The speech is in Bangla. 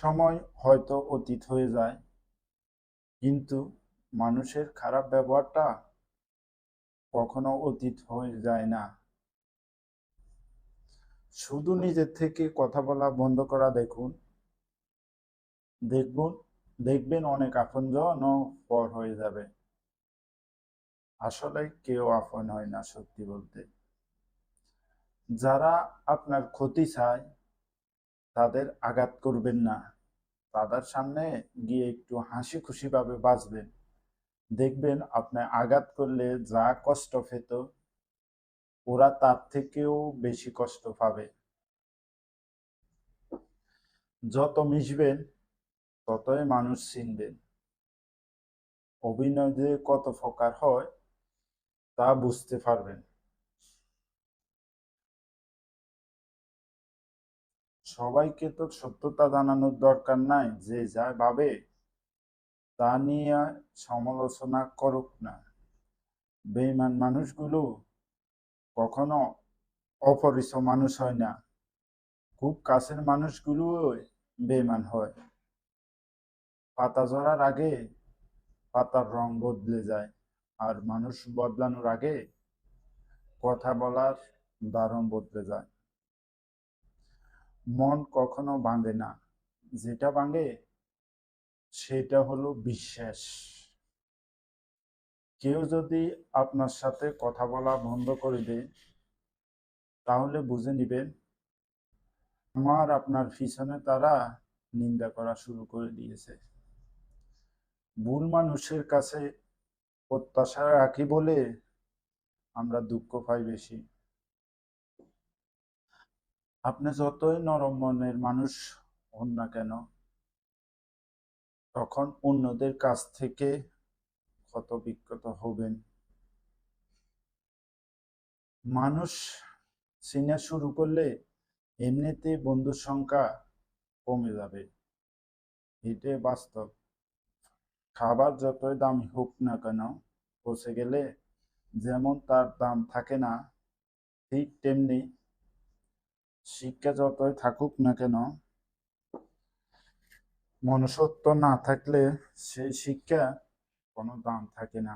সময় হয়তো অতীত হয়ে যায়, কিন্তু মানুষের খারাপ ব্যবহারটা কখনো অতীত হয়ে যায় না। শুধু নিজের থেকে কথা বলা বন্ধ করা দেখুন। দেখুন দেখবেন অনেক আপনজনও পর হয়ে যাবে। আসলে কেউ আপন হয় না সত্যি বলতে। যারা আপনার ক্ষতি চায় তাদের আঘাত করবেন না। তাদের সামনে গিয়ে একটু হাসি খুশি ভাবে বাঁচবেন। দেখবেন আপনি আঘাত করলে যা কষ্ট পেত, ওরা তার থেকেও বেশি কষ্ট পাবে। যত মিশবেন, ততই মানুষ চিনবেন। অভিনয় যে কত প্রকার হয়, তা বুঝতে পারবেন। সবাইকে তো সত্যতা জানানোর দরকার নাই, যে যা ভাবে তা নিয়ে সমালোচনা করুক না। বেইমান মানুষগুলো কখনো অপরিচয় মানুষ হয় না, খুব কাছের মানুষগুলো বেইমান হয়। পাতা ঝরার আগে পাতার রং বদলে যায় আর মানুষ বদলানোর আগে কথা বলার ধরন বদলে যায়। মন কখনো ভাঙে না। যেটা ভাঙে সেটা হলো বিশ্বাস। কেউ যদি আপনার সাথে কথা বলা বন্ধ করে দেয়, তাহলে বুঝে নিবেন, আমার আপনার পিছনে তারা নিন্দা করা শুরু করে দিয়েছে। ভুল মানুষের কাছে প্রত্যাশা রাখি বলে আমরা দুঃখ পাই বেশি। আপনি যতই নরম মনের মানুষ হন না কেন, তখন অন্যদের কাছ থেকে ক্ষত বিক্ষত হবেন। মানুষ চিনা শুরু করলে এমনিতে বন্ধুর সংখ্যা কমে যাবে। এটাই বাস্তব। খাবার যতই দাম হোক না কেন, পচে গেলে যেমন তার দাম থাকে না, ঠিক তেমনি শিক্ষা যতই থাকুক না কেন মনুষ্যত্ব না থাকলে সেই শিক্ষা কোনো দাম থাকে না।